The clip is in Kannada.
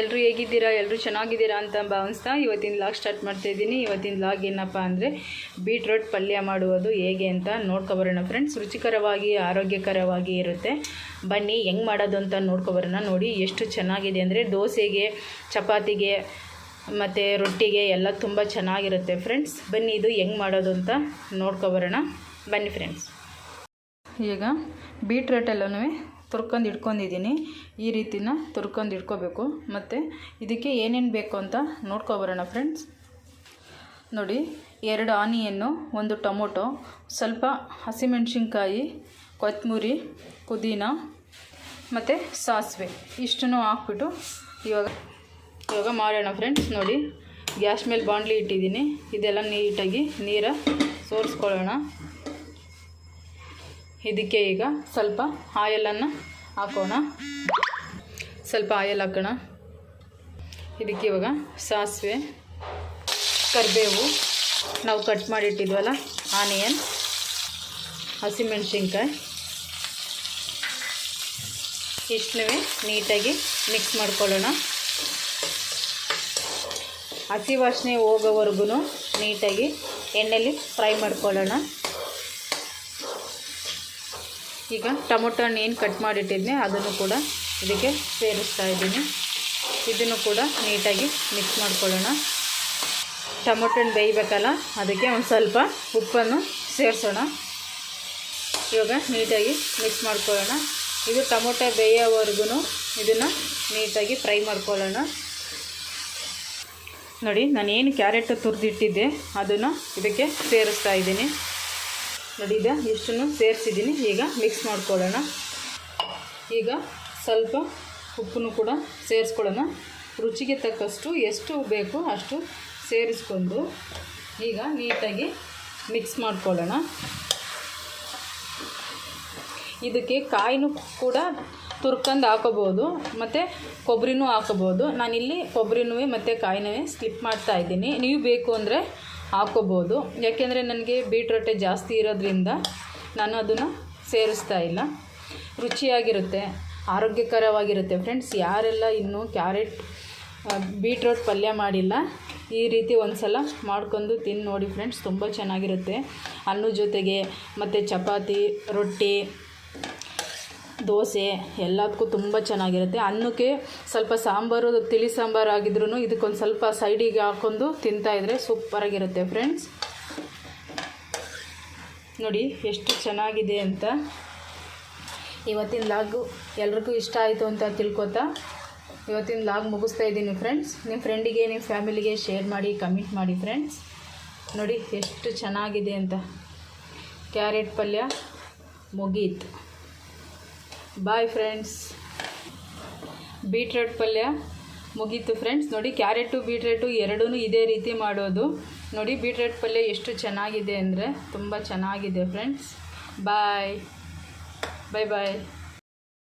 ಎಲ್ಲರೂ ಹೇಗಿದ್ದೀರಾ ಎಲ್ಲರೂ ಚೆನ್ನಾಗಿದ್ದೀರಾ ಅಂತ ಭಾವಿಸ್ತಾ ಇವತ್ತಿನ ಲಾಗ್ ಸ್ಟಾರ್ಟ್ ಮಾಡ್ತಾಯಿದ್ದೀನಿ ಇವತ್ತಿನ ಲಾಗ್ ಏನಪ್ಪ ಅಂದರೆ ಬೀಟ್ರೋಟ್ ಪಲ್ಯ ಮಾಡುವುದು ಹೇಗೆ ಅಂತ ನೋಡ್ಕೊಬರೋಣ ಫ್ರೆಂಡ್ಸ್ ರುಚಿಕರವಾಗಿ, ಆರೋಗ್ಯಕರವಾಗಿ ಇರುತ್ತೆ. ಬನ್ನಿ, ಹೆಂಗೆ ಮಾಡೋದು ಅಂತ ನೋಡ್ಕೊಬರೋಣ ನೋಡಿ, ಎಷ್ಟು ಚೆನ್ನಾಗಿದೆ ಅಂದರೆ ದೋಸೆಗೆ, ಚಪಾತಿಗೆ, ಮತ್ತು ರೊಟ್ಟಿಗೆ ಎಲ್ಲ ತುಂಬ ಚೆನ್ನಾಗಿರುತ್ತೆ ಫ್ರೆಂಡ್ಸ್ ಬನ್ನಿ, ಇದು ಹೆಂಗೆ ಮಾಡೋದು ಅಂತ ನೋಡ್ಕೊಬರೋಣ ಬನ್ನಿ ಫ್ರೆಂಡ್ಸ್ ಈಗ ಬೀಟ್ರೋಟ್ ಎಲ್ಲನೂ ತುರ್ಕೊಂಡು ಇಟ್ಕೊಂಡಿದ್ದೀನಿ ಈ ರೀತಿನ ತುರ್ಕೊಂಡು ಇಟ್ಕೋಬೇಕು. ಮತ್ತು ಇದಕ್ಕೆ ಏನೇನು ಬೇಕು ಅಂತ ನೋಡ್ಕೊಬರೋಣ ಫ್ರೆಂಡ್ಸ್. ನೋಡಿ, ಎರಡು ಆನಿಯನ್ನು, ಒಂದು ಟೊಮೊಟೊ, ಸ್ವಲ್ಪ ಹಸಿಮೆಣ್ಸಿನ್ಕಾಯಿ ಕೊತ್ತಂಬರಿ ಪುದೀನ, ಮತ್ತು ಸಾಸಿವೆ. ಇಷ್ಟನ್ನು ಹಾಕ್ಬಿಟ್ಟು ಇವಾಗ ಇವಾಗ ಮಾಡೋಣ ಫ್ರೆಂಡ್ಸ್. ನೋಡಿ, ಗ್ಯಾಸ್ ಮೇಲೆ ಬಾಣಲಿ ಇಟ್ಟಿದ್ದೀನಿ. ಇದೆಲ್ಲ ನೀಟಾಗಿ ನೀರ ಸೋರಿಸ್ಕೊಳ್ಳೋಣ. ಇದಕ್ಕೆ ಈಗ ಸ್ವಲ್ಪ ಆಯಲನ್ನು ಹಾಕೋಣ. ಸ್ವಲ್ಪ ಆಯಲ್ ಹಾಕೋಣ. ಇದಕ್ಕೆ ಇವಾಗ ಸಾಸಿವೆ, ಕರಿಬೇವು, ನಾವು ಕಟ್ ಮಾಡಿಟ್ಟಿದ್ವಲ್ಲ, ಆನಿಯನ್, ಹಸಿಮೆಣ್ಸಿನ್ಕಾಯಿ. ಇಷ್ಟನ್ನೂ ನೀಟಾಗಿ ಮಿಕ್ಸ್ ಮಾಡ್ಕೊಳ್ಳೋಣ. ಹಸಿ ವಾಸನೆ ಹೋಗೋವರೆಗೂ ನೀಟಾಗಿ ಎಣ್ಣೆಲಿ ಫ್ರೈ ಮಾಡ್ಕೊಳ್ಳೋಣ. ಈಗ ಟೊಮೊಟೊ ಹಣ್ಣು ಏನು ಕಟ್ ಮಾಡಿಟ್ಟಿದ್ದೆ ಅದನ್ನು ಕೂಡ ಇದಕ್ಕೆ ಸೇರಿಸ್ತಾ ಇದ್ದೀನಿ. ಇದನ್ನು ಕೂಡ ನೀಟಾಗಿ ಮಿಕ್ಸ್ ಮಾಡ್ಕೊಳ್ಳೋಣ. ಟೊಮೊಟೊ ಹಣ್ಣು ಬೇಯಬೇಕಲ್ಲ, ಅದಕ್ಕೆ ಒಂದು ಸ್ವಲ್ಪ ಉಪ್ಪನ್ನು ಸೇರಿಸೋಣ. ಇವಾಗ ನೀಟಾಗಿ ಮಿಕ್ಸ್ ಮಾಡ್ಕೊಳ್ಳೋಣ. ಇದು ಟೊಮೊಟೊ ಬೇಯೋವರೆಗೂ ಇದನ್ನು ನೀಟಾಗಿ ಫ್ರೈ ಮಾಡ್ಕೊಳ್ಳೋಣ. ನೋಡಿ ನಾನು ಏನು ಕ್ಯಾರೆಟ್ ತುರಿದಿಟ್ಟಿದ್ದೆ, ಅದನ್ನು ಇದಕ್ಕೆ ಸೇರಿಸ್ತಾ ಇದ್ದೀನಿ. ನೋಡಿ, ಈಗ ಇಷ್ಟನ್ನು ಸೇರಿಸಿದ್ದೀನಿ. ಈಗ ಮಿಕ್ಸ್ ಮಾಡ್ಕೊಳ್ಳೋಣ. ಈಗ ಸ್ವಲ್ಪ ಉಪ್ಪನ್ನು ಕೂಡ ಸೇರಿಸ್ಕೊಳ್ಳೋಣ. ರುಚಿಗೆ ತಕ್ಕಷ್ಟು ಎಷ್ಟು ಬೇಕು ಅಷ್ಟು ಸೇರಿಸ್ಕೊಂಡು ಈಗ ನೀಟಾಗಿ ಮಿಕ್ಸ್ ಮಾಡ್ಕೊಳ್ಳೋಣ. ಇದಕ್ಕೆ ಕಾಯಿನೂ ಕೂಡ ತುರ್ಕಂದು ಹಾಕೋಬೋದು, ಮತ್ತು ಕೊಬ್ಬರಿನೂ ಹಾಕೋಬೋದು. ನಾನಿಲ್ಲಿ ಕೊಬ್ಬರಿನೂ ಮತ್ತು ಕಾಯಿನೂ ಸ್ಲಿಪ್ ಮಾಡ್ತಾ ಇದ್ದೀನಿ. ನೀವು ಬೇಕು ಅಂದರೆ ಹಾಕೋಬೋದು. ಯಾಕೆಂದರೆ ನನಗೆ ಬೀಟ್ರೋಟೆ ಜಾಸ್ತಿ ಇರೋದ್ರಿಂದ ನಾನು ಅದನ್ನು ಸೇರಿಸ್ತಾ ಇಲ್ಲ. ರುಚಿಯಾಗಿರುತ್ತೆ, ಆರೋಗ್ಯಕರವಾಗಿರುತ್ತೆ. ಫ್ರೆಂಡ್ಸ್ ಯಾರೆಲ್ಲ ಇನ್ನೂ ಕ್ಯಾರೆಟ್ ಬೀಟ್ರೋಟ್ ಪಲ್ಯ ಮಾಡಿಲ್ಲ, ಈ ರೀತಿ ಒಂದು ಸಲ ಮಾಡ್ಕೊಂಡು ತಿಂದು ನೋಡಿ ಫ್ರೆಂಡ್ಸ್ ತುಂಬ ಚೆನ್ನಾಗಿರುತ್ತೆ. ಅನ್ನ ಜೊತೆಗೆ ಮತ್ತು ಚಪಾತಿ, ರೊಟ್ಟಿ ದೋಸೆ ಎಲ್ಲದಕ್ಕೂ ತುಂಬ ಚೆನ್ನಾಗಿರುತ್ತೆ. ಅನ್ನಕ್ಕೆ ಸ್ವಲ್ಪ ಸಾಂಬಾರು, ತಿಳಿ ಸಾಂಬಾರು ಆಗಿದ್ರೂ ಇದಕ್ಕೊಂದು ಸ್ವಲ್ಪ ಸೈಡಿಗೆ ಹಾಕ್ಕೊಂಡು ತಿಂತಾಯಿದ್ರೆ ಸೂಪರಾಗಿರುತ್ತೆ ಫ್ರೆಂಡ್ಸ್. ನೋಡಿ ಎಷ್ಟು ಚೆನ್ನಾಗಿದೆ ಅಂತ. ಇವತ್ತಿನ ಲಾಗು ಎಲ್ರಿಗೂ ಇಷ್ಟ ಆಯಿತು ಅಂತ ತಿಳ್ಕೊತಾ. ಇವತ್ತಿನ ಲಾಗ್ ಮುಗಿಸ್ತಾ ಇದ್ದೀನಿ ಫ್ರೆಂಡ್ಸ್. ನಿಮ್ಮ ಫ್ರೆಂಡಿಗೆ ನಿಮ್ಮ ಫ್ಯಾಮಿಲಿಗೆ ಶೇರ್ ಮಾಡಿ, ಕಮೆಂಟ್ ಮಾಡಿ ಫ್ರೆಂಡ್ಸ್. ನೋಡಿ ಎಷ್ಟು ಚೆನ್ನಾಗಿದೆ ಅಂತ. ಕ್ಯಾರೆಟ್ ಪಲ್ಯ ಮುಗೀತು. ಬಾಯ್ ಫ್ರೆಂಡ್ಸ್ ಬೀಟ್ರೋಟ್ ಪಲ್ಯ ಮುಗೀತು ಫ್ರೆಂಡ್ಸ್ ನೋಡಿ ಕ್ಯಾರೆಟು ಬೀಟ್ರೇಟು ಎರಡೂ ಇದೇ ರೀತಿ ಮಾಡೋದು. ನೋಡಿ ಬೀಟ್ರೋಟ್ ಪಲ್ಯ ಎಷ್ಟು ಚೆನ್ನಾಗಿದೆ ಅಂದರೆ ತುಂಬ ಚೆನ್ನಾಗಿದೆ ಫ್ರೆಂಡ್ಸ್ ಬಾಯ್ ಬಾಯ್ ಬಾಯ್